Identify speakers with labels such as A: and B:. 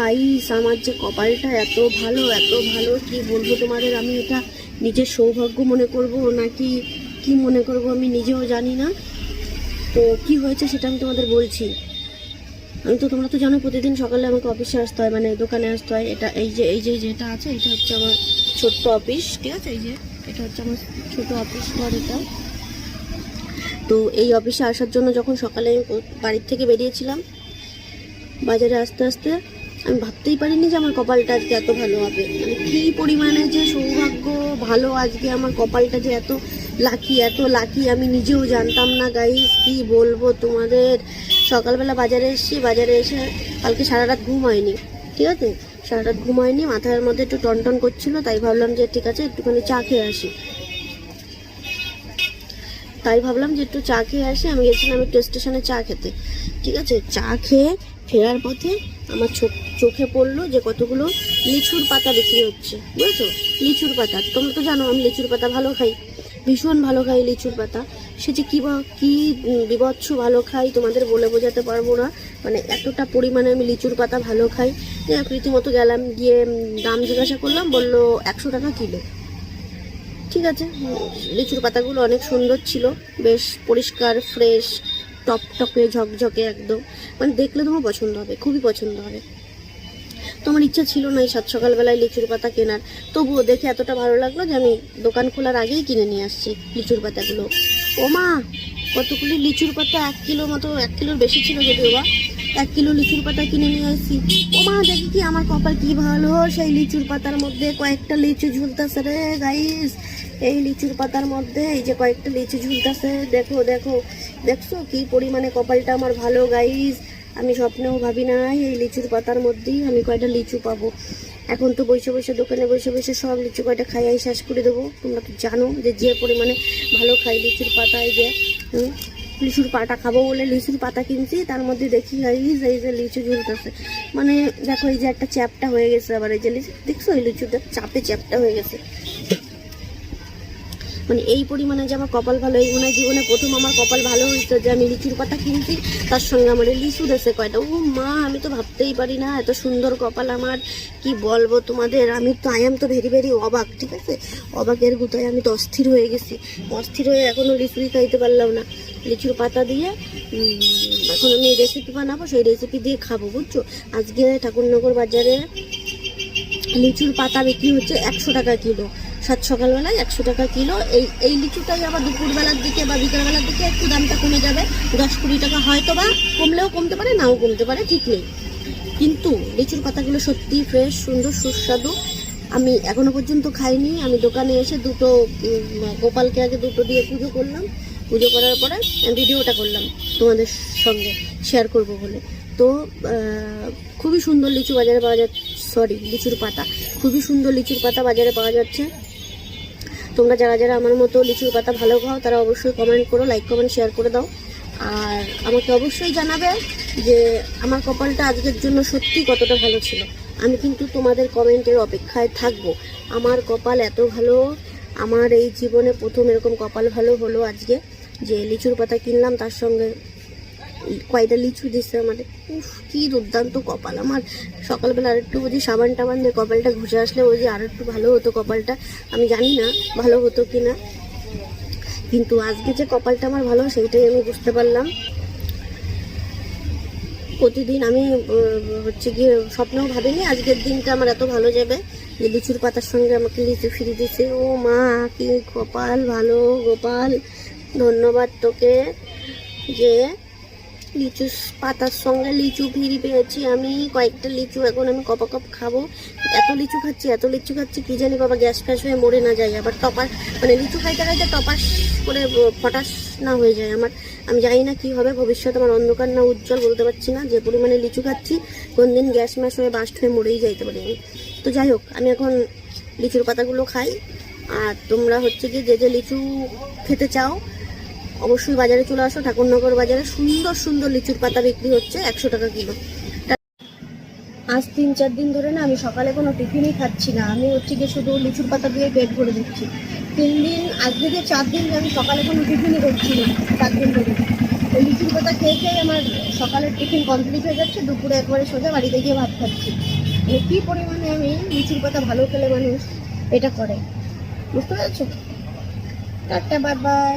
A: Guys আমার যে কপালটা এত ভালো এত ভালো, কি বলব তোমাদের? আমি এটা নিজের সৌভাগ্য মনে করব, নাকি কি মনে করব আমি নিজেও জানি না। তো কি হয়েছে সেটা আমি তোমাদের বলছি। আমি তো, তোমরা তো জানো প্রতিদিন সকালে আমাকে অফিসে আসতে হয় মানে দোকানে আসতে হয়। এটা এই যে এই যে যেটা আছে, এটা হচ্ছে আমার ছোট্ট অফিস ঠিক আছে? এই যে, এটা হচ্ছে আমার ছোট অফিস ঘর এটা। তো এই অফিসে আসার জন্য যখন সকালে আমি বাড়ির থেকে বেরিয়েছিলাম, বাজারে আসতে আসতে আমি ভাবতেই পারিনি যে আমার কপালটা আজকে এত ভালো হবে। মানে কী পরিমাণে যে সৌভাগ্য ভালো আজকে আমার কপালটা যে এত লাকি এত লাকি আমি নিজেও জানতাম না গাইস কি বলব তোমাদের? সকালবেলা বাজারে এসেছি, বাজারে এসে কালকে সারা রাত ঘুম হয়নি, ঠিক আছে? সারা রাত ঘুম হয়নি, মাথার মধ্যে একটু টনটন করছিল, তাই ভাবলাম যে ঠিক আছে, একটুখানি চা খেয়ে আসি। তাই ভাবলাম যে একটু চা খেয়ে আসি, আমি গেছিলাম একটু স্টেশনে চা খেতে, ঠিক আছে? চা খেয়ে ফেরার পথে আমার চোখ- পড়ল যে কতগুলো লিচুর পাতা বিক্রি হচ্ছে। বুঝেছ? লিচুর পাতা। তোমরা তো জানো আমি লিচুর পাতা ভালো খাই। ভীষণ ভালো খাই লিচুর পাতা। সে যে কী কী উম, বিভৎস ভালো খাই তোমাদের বলে বোঝাতে পারব না। মানে এতটা পরিমাণে আমি লিচুর পাতা ভালো খাই। যে রীতিমতো গেলাম গিয়ে দাম জিজ্ঞাসা করলাম বলল একশো টাকা কিলো। ঠিক আছে লিচুর পাতাগুলো অনেক সুন্দর ছিল। বেশ পরিষ্কার ফ্রেশ। টপটপে, ঝকঝকে একদম। মানে দেখলে তোমার পছন্দ হবে, খুবই পছন্দ হবে। তোমার ইচ্ছা ছিল না এই সাত সকালবেলায় লিচুর পাতা কেনার। তবুও দেখে এতটা ভালো লাগল যে আমি দোকান খোলার আগেই কিনে নিয়ে আসছি লিচুর পাতাগুলো। ও মা, কতগুলি লিচুর পাতা? এক কিলো মতো, এক কিলোর বেশি ছিল যদিও বা। এক কিলো লিচুর পাতা কিনে নিয়ে আসছি। ও মা, দেখি কি আমার কপাল কি ভালো। সেই লিচুর পাতার মধ্যে কয়েকটা লিচু ঝুলতেছে রে গাইস এই লিচুর পাতার মধ্যে, এই যে কয়েকটা লিচু ঝুলতেছে, দেখো দেখো। দেখছ কি পরিমাণে কপালটা আমার ভালো গাইস আমি স্বপ্নেও ভাবি না এই লিচুর পাতার মধ্যেই আমি কয়টা লিচু পাবো। এখন তো বসে বসে দোকানে বসে বসে সব লিচু কয়টা খাইয়াই শেষ করে দেবো। তোমরা তো জানো যে যে পরিমাণে ভালো খাই লিচুর পাতা এই যে লিচুর পাতা খাব বলে লিচুর পাতা কিনছি, তার মধ্যে দেখি গাইস এই যে লিচু ঝুলতেছে। মানে দেখো, এই যে একটা চ্যাপটা হয়ে গেছে আবার, এই যে লিচু দেখছ এই লিচুটা? চাপে চ্যাপটা হয়ে গেছে। মানে এই পরিমাণে যে আমার কপাল ভালো, এই মনে জীবনে প্রথম আমার কপাল ভালো হয়েছে যে আমি লিচুর পাতা কিনছি, তার সঙ্গে আমার লিচু দেশে কয়টা। ও মা, আমি তো ভাবতেই পারি না, এত সুন্দর কপাল আমার, কি বলব তোমাদের? আমি তো আই এম তো ভেরি ভেরি অবাক, ঠিক আছে? অবাকের গুতায় আমি তো অস্থির হয়ে গেছি। অস্থির হয়ে এখনও লিচুই খাইতে পারলাম না। লিচুর পাতা দিয়ে এখন আমি রেসিপি বানাবো, সেই রেসিপি দিয়ে খাব, বুঝছ? আজকে ঠাকুরনগর বাজারে লিচুর পাতা বিক্রি হচ্ছে একশো টাকা কিলো। সাত সকালবেলায় একশো টাকা কিলো। এই এই লিচুটাই আবার দুপুরবেলার দিকে বা বিকালবেলার দিকে একটু দামটা কমে যাবে। দশ কুড়ি টাকা হয়তো বা কমলেও কমতে পারে, নাও কমতে পারে, ঠিক নেই। কিন্তু লিচুর পাতাগুলো সত্যি ফ্রেশ সুন্দর, সুস্বাদু। আমি এখনও পর্যন্ত খাইনি। আমি দোকানে এসে দুটো গোপালকে আগে দুটো দিয়ে পুজো করলাম। পুজো করার পরে ভিডিওটা করলাম তোমাদের সঙ্গে শেয়ার করব বলে। তো খুবই সুন্দর লিচু বাজারে পাওয়া যাচ্ছে সরি লিচুর পাতা। খুবই সুন্দর লিচুর পাতা বাজারে পাওয়া যাচ্ছে। তোমরা যারা যারা আমার মতো লিচুর পাতা ভালো খাও, তারা অবশ্যই কমেন্ট করো লাইক কমেন্ট শেয়ার করে দাও। আর আমাকে অবশ্যই জানাবে যে আমার কপালটা আজকের জন্য সত্যি কতটা ভালো ছিল। আমি কিন্তু তোমাদের কমেন্টের অপেক্ষায় থাকব। আমার কপাল এত ভালো, আমার এই জীবনে প্রথম এরকম কপাল ভালো হলো আজকে যে লিচুর পাতা কিনলাম, তার সঙ্গে কয়টা লিচু দিচ্ছে আমাদের উফ, কি দুর্দান্ত কপাল। আমার সকালবেলা আরেকটু বুঝি সাবান টাবান দিয়ে কপালটা ঘুষে আসলে ওই যে আরেকটু ভালো হতো কপালটা। আমি জানি না ভালো হতো কি না কিন্তু আজকে যে কপালটা আমার ভালো, সেইটাই আমি বুঝতে পারলাম। প্রতিদিন আমি হচ্ছে গিয়ে স্বপ্নেও ভাবিনি আজকের দিনটা আমার এত ভালো যাবে। যে লিচুর পাতার সঙ্গে আমাকে লিচু ফিরে দিছে ও মা, কি কপাল ভালো, গোপাল। ধন্যবাদ তোকে যে লিচু পাতার সঙ্গে লিচু ফিরি পেয়েছি আমি। কয়েকটা লিচু এখন আমি কপা কপ খাব। এত লিচু খাচ্ছি, এত লিচু খাচ্ছি, কি জানি বাবা, গ্যাস ফ্যাস হয়ে মরে না যায়। আবার টপাস মানে লিচু খাইতে খাইতে টপাস করে ফটাস না হয়ে যায় আমার। আমি জানি না কি হবে, ভবিষ্যৎ আমার অন্ধকার না উজ্জ্বল বলতে পারছি না। যে পরিমাণে লিচু খাচ্ছি, কোন দিন গ্যাস ম্যাস হয়ে বাস্ট হয়ে মরেই যাইতে পারি আমি। তো যাই হোক, আমি এখন লিচুর পাতাগুলো খাই। আর তোমরা হচ্ছে কি, যে যে লিচু খেতে চাও অবশ্যই বাজারে চলে আসো, ঠাকুরনগর বাজারে সুন্দর সুন্দর লিচুর পাতা বিক্রি হচ্ছে একশো টাকা কিলো। আজ তিন চার দিন ধরে না আমি সকালে কোনো টিফিনই খাচ্ছি না, আমি হচ্ছে গিয়ে শুধু লিচুর পাতা দিয়ে পেট ভরে দিচ্ছি। তিন দিন, আজ থেকে চার দিন আমি সকালে কোনো টিফিনই করছি না, চার দিন ধরে। ওই লিচুর পাতা খেয়ে খেয়ে আমার সকালের টিফিন কমপ্লিট হয়ে যাচ্ছে, দুপুরে একবারে সোজা বাড়িতে গিয়ে ভাত খাচ্ছি। মানে কী পরিমাণে আমি লিচুর পাতা ভালো খেলে মানুষ এটা করে, বুঝতে পেরেছ? Tata, bye bye.